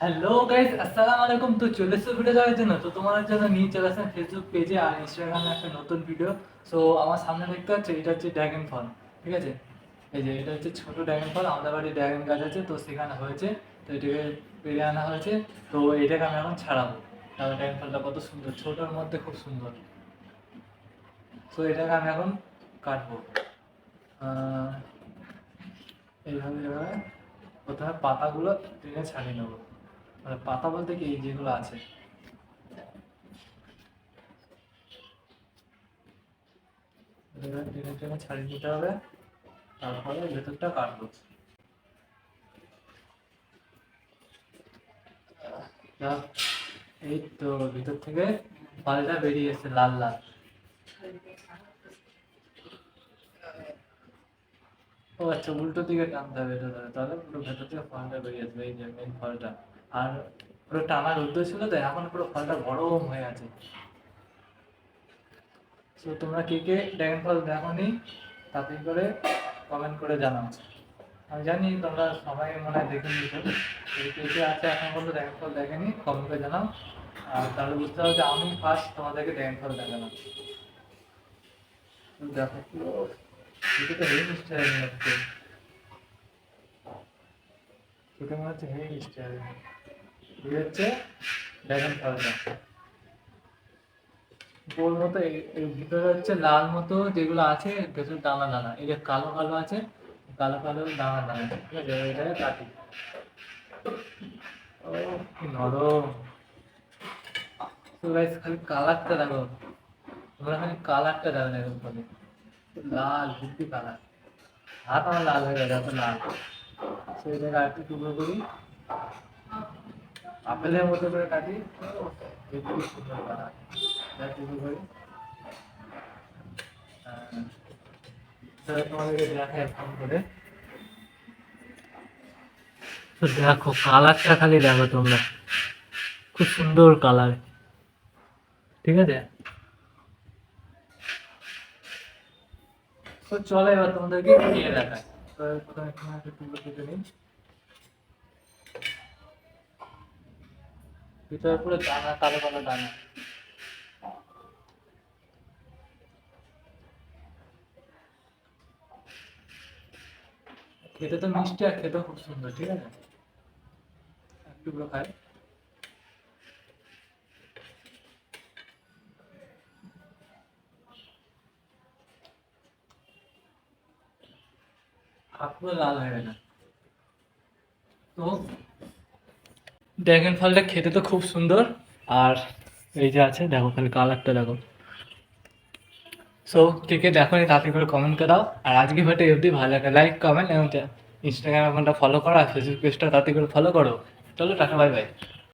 Hello guys আসসালামু আলাইকুম। তো চলে এসছো ভিডিও দেখার জন্য। তো তোমাদের জন্য নিয়ে চলে আসেন ফেসবুক পেজে আর ইনস্টাগ্রামে একটা নতুন ভিডিও সো আমার সামনে দেখতে পাচ্ছ, এটা হচ্ছে ড্রাগন ফল ঠিক আছে? এই যে, এটা হচ্ছে ছোটো ড্রাগন ফল আমাদের বাড়ি ড্রাগন গাছ আছে, তো সেখানে হয়েছে। তো এটাকে পেরে আনা হয়েছে। তো এটাকে আমি এখন ছাড়াবো। তাহলে ড্রাগন ফলটা কত সুন্দর, ছোটোর মধ্যে খুব সুন্দর। তো এটাকে আমি এখন কাটবো। এইভাবে এইভাবে প্রথমে পাতাগুলো টেনে ছাড়িয়ে নেব। মানে পাতা বলতে কি যেগুলো আছে। ছাড়িয়ে নিতে হবে। তারপরে ভেতরটা কাটবো। এই তো ভিতর থেকে ফলটা বেরিয়ে এসেছে, লাল লাল। ও আচ্ছা উল্টো দিকে টানতে হবে তাহলে পুরো ভেতর থেকে ফলটা বেরিয়ে আসবে, এই যে মেন ফলটা। আর পুরো টানার উদ্দেশ্য ছিল তো এখন পুরো ফলটা গরম হয়ে আছে। তো তোমরা কে কে ড্রাগন ফল দেখোনি তাড়াতাড়ি করে কমেন্ট করে জানাও। আমি জানি তোমরা সবাই মনে হয় দেখে নিয়েছো। কে কে আছে এখন পর্যন্ত ড্রাগন ফল দেখেনি কমেন্ট করে জানাও। আর তাহলে বুঝতে হবে যে আমি ফার্স্ট তোমাদেরকে ড্রাগন ফল দেখালাম। দেখো, পুরো এটা তো মিষ্টি হয়ে যাচ্ছে। হচ্ছে এই হচ্ছে ড্রাগন ফলটা গোল মতো ভিতরে হচ্ছে লাল মতো যেগুলো আছে, ভেতরে দানা দানা এই যে কালো কালো আছে, কালো কালো আছে, এটাকে কাটি। ও নরম। তো খালি কালারটা দেখো। তোমরা খালি কালারটা দেখো দেখো ফলে লাল হেব্বি কালার। হাত আমার লাল হয়ে গেছে, এত লাল। সেইটাকে আর একটু টুকরো করি। আপেলের মতো করে কাটি। করে তো দেখো, কালারটা খালি দেখো তোমরা। খুব সুন্দর কালার। ঠিক আছে? তো চলো এবার তোমাদেরকে নিয়ে দেখায় ভিতরে দানা কালো কালো দানা খেতে তো মিষ্টি আর খেতে খুব সুন্দর, ঠিক আছে? এক টুকরো খাই। হাত পুরো লাল হয়ে গেছে তো ড্রাগন ফলটা খেতে তো খুব সুন্দর। আর এই যে আছে, দেখো খালি কালারটা দেখো। সো কে কে দেখো তাড়াতাড়ি করে কমেন্ট করে দাও। আর আজকে ভিডিওটা অবধি, ভালো লাগে লাইক কমেন্ট এবং ইনস্টাগ্রাম অ্যাকাউন্টটা ফলো করো, আর ফেসবুক পেজটা তাড়াতাড়ি করে ফলো করো। চলো টাটা বাই বাই